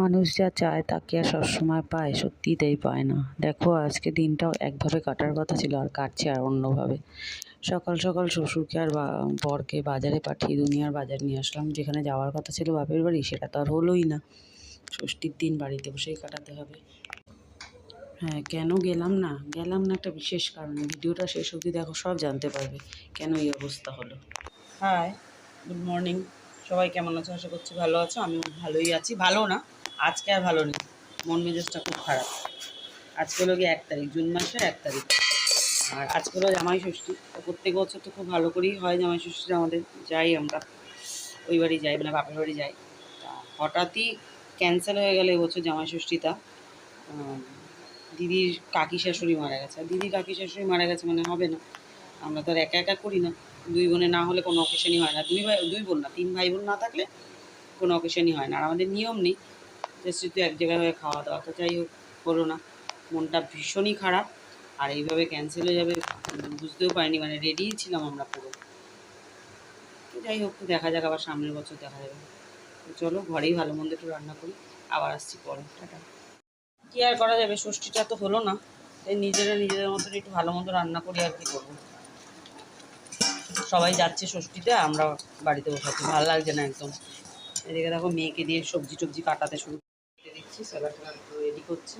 মানুষ যা চায় তাকে আর সবসময় পায়, সত্যিই তাই পায় না। দেখো, আজকে দিনটাও একভাবে কাটার কথা ছিল, আর কাটছে আর অন্যভাবে। সকাল সকাল শ্বশুরকে আর বরকে বাজারে পাঠিয়ে দুনিয়ার বাজার নিয়ে আসলাম, যেখানে যাওয়ার কথা ছিল বাপের বাড়ি, সেটা তো আর হলোই না। ষষ্ঠীর দিন বাড়িতে বসেই কাটাতে হবে। হ্যাঁ কেন গেলাম না? গেলাম না একটা বিশেষ কারণে। ভিডিওটা শেষ অবধি দেখো, সব জানতে পারবে কেন এই অবস্থা হলো। হাই গুড মর্নিং সবাই কেমন আছো? আশা করছি ভালো আছো। আমি ভালোই আছি। ভালো না? আজকে আর ভালো নেই। মন মেজাজটা খুব খারাপ। আজকে হলো গিয়ে এক তারিখ, জুন মাসের এক তারিখ। আর আজকে হলো জামাই ষষ্ঠী। তো প্রত্যেক বছর তো খুব ভালো করেই হয় জামাই ষষ্ঠীটা আমাদের। যাই আমরা। ওই বাড়ি যাই মানে বাপের বাড়ি যাই। তা হঠাৎই ক্যান্সেল হয়ে গেলে এবছর জামাই ষষ্ঠীটা। দিদির কাকি শাশুড়ি মারা গেছে। আর দিদির কাকি শাশুড়ি মারা গেছে মানে হবে না। আমরা তো আর একা একা করি না। দুই বোনে না হলে কোনো অকেশনই হয় না। দুই ভাই, দুই বোন না, তিন ভাই বোন না থাকলে কোনো অকেশনই হয় না। আর আমাদের নিয়ম নেই। শুধু এক জায়গায় হয়ে খাওয়া দাওয়া। তো যাই হোক হলো না। মনটা ভীষণই খারাপ। আর এইভাবে ক্যান্সেল হয়ে যাবে বুঝতেও পারিনি। মানে রেডিই ছিলাম আমরা পুরো। যাই হোক, দেখা যাক আবার সামনের বছর দেখা যাবে। চলো, ঘরেই ভালো মন্দ একটু রান্না করি। আবার আসছি পরে। টাটা। কি আর করা যাবে? ষষ্ঠীটা তো হলো না। তাই নিজেরা নিজেদের মতন একটু ভালো মন্দ রান্না করি আর কি করব। সবাই যাচ্ছে ষষ্ঠীতে, আমরা বাড়িতে বসে আছি। ভালো লাগছে না একদম। এদিকে দেখো, মেয়েকে দিয়ে সবজি টবজি কাটাতে শুরু করে দিচ্ছি স্যালাড রেডি করছি।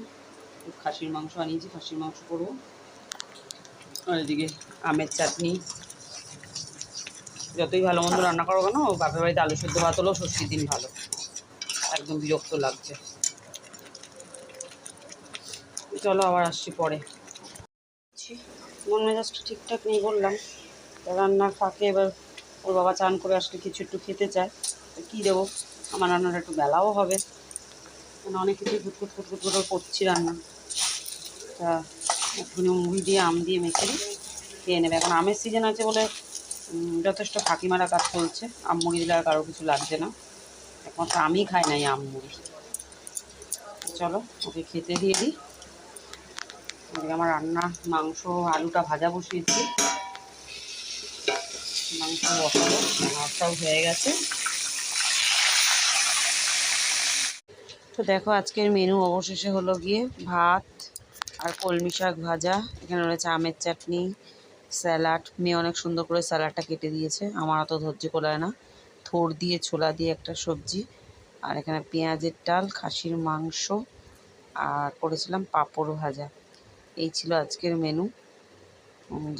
খাসির মাংস আনিয়েছি, খাসির মাংস করব। আর এদিকে আমের চাটনি। যতই ভালো মন্দ রান্না করো কেন, বাপের বাড়িতে আলু সেদ্ধ ভাত হলেও ষষ্ঠীর দিন ভালো। একদম বিরক্ত লাগছে। চলো আবার আসছি পরে। মন মেজাজটা ঠিকঠাক নেই বললাম। রান্নার ফাঁকে এবার ওর বাবা চান করে আসলে কিছু একটু খেতে চায়। তো কী দেবো? আমার রান্নাটা একটু বেলাও হবে। মানে অনেক কিছুই ফুটফুট ফুটফুট করে করছি রান্না। তা একটুখানি মুড়ি দিয়ে আম দিয়ে মেখে দিই খেয়ে নেবে। এখন আমের সিজন আছে বলে যথেষ্ট ফাঁকি মারা কাজ চলছে আম মুড়ি দিলে আর কারও কিছু লাগছে না। একমাত্র আমি খাই নাই আম মুড়ি। চলো, ওকে খেতে দিয়ে দিই। এদিকে আমার রান্না, মাংস, আলুটা ভাজা বসিয়েছি। মাংস বসাবো ভাতটাও হয়ে গেছে। তো দেখো, আজকের মেনু অবশেষে হলো গিয়ে ভাত আর কলমি শাক ভাজা। এখানে রয়েছে আমের চাটনি, স্যালাড। মেয়ে অনেক সুন্দর করে স্যালাডটা কেটে দিয়েছে। আমার অত ধৈর্য কোলায় না। থোর দিয়ে, ছোলা দিয়ে একটা সবজি। আর এখানে পেঁয়াজের ডাল, খাসির মাংস আর করেছিলাম পাঁপড় ভাজা। এই ছিল আজকের মেনু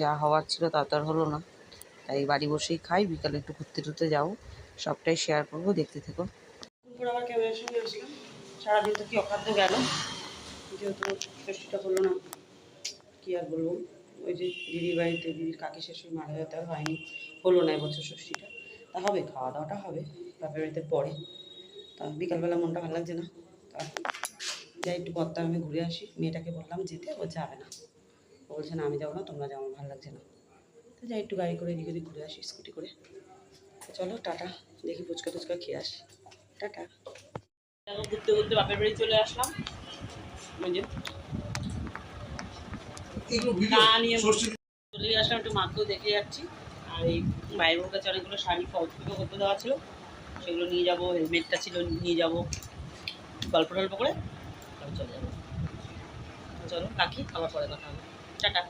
যা হওয়ার ছিল তা তো আর হলো না। তাই বাড়ি বসেই খাই। বিকালে একটু ঘুরতে টুরতে যাব সবটাই শেয়ার করব। দেখতে থেকো। ক্যামেরার সঙ্গে আসলাম সারাদিন তো কি অখাদ্য গেল? যেহেতু ষষ্ঠীটা হলো না, কি আর বলব? ওই যে দিদির বাড়িতে দিদির কাকি শাশুড়ি মারা যেতে হয়নি, হলো না এবছর ষষ্ঠীটা। তা হবে খাওয়া দাওয়াটা হবে, বাপের বাড়িতে পরে। তা বিকালবেলা মনটা ভালো লাগছে না। তা যাই একটু কর্তা আমি ঘুরে আসি, মেয়েটাকে বললাম যেতে, ও যাবে না। ও বলছে, না, আমি যাব না, তোমরা যাও ভালো লাগছে না। তো যাই একটু গাড়ি করে এদিক ওদিক ঘুরে আসি, স্কুটি করে। চলো, টাটা। দেখি ফুচকা টুচকা খেয়ে আসি। টাটা। দেখো ঘুরতে ঘুরতে বাপের বাড়ি চলে আসলাম। নিয়ে চলে আসলাম একটু মাকেও দেখে যাচ্ছি। আর এই বাইরের কাছে অনেকগুলো শাড়ি ফটো করতে দেওয়া ছিল। সেগুলো নিয়ে যাব হেলমেটটা ছিল নিয়ে যাব। গল্প টল্প করে তারপর চলে যাব। চলো রাখি আবার পরে কথা হবে। টাটা।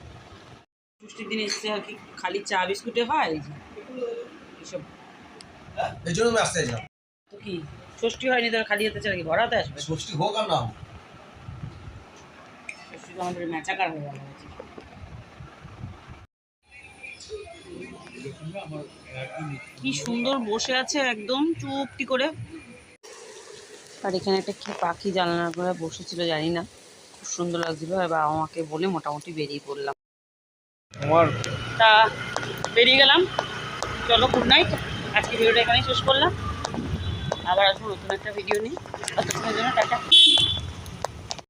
ষষ্ঠীর দিন এসছে আর কি খালি চা বিস্কুটে হয়? এইসব। এই জন্য তো কি? ষষ্ঠী হয়নি তোর খালি হাতে কি ভরাতে আসবে? ষষ্ঠী হোক আর না হোক। ষষ্ঠী তো আমাদের ম্যাচাকার হয়ে গেল। কি সুন্দর বসে আছে একদম চুপটি করে। আর এখানে একটা কি পাখি জানালার করে বসেছিল জানি না। খুব সুন্দর লাগছিল বাবা আমাকে বলে মোটামুটি বেরিয়ে পড়লাম। তা বেরিয়ে গেলাম। চলো গুড নাইট আজকে ভিডিওটা এখানেই শেষ করলাম। আবার আসব নতুন একটা ভিডিও নিই অতক্ষণের জন্য টাটা।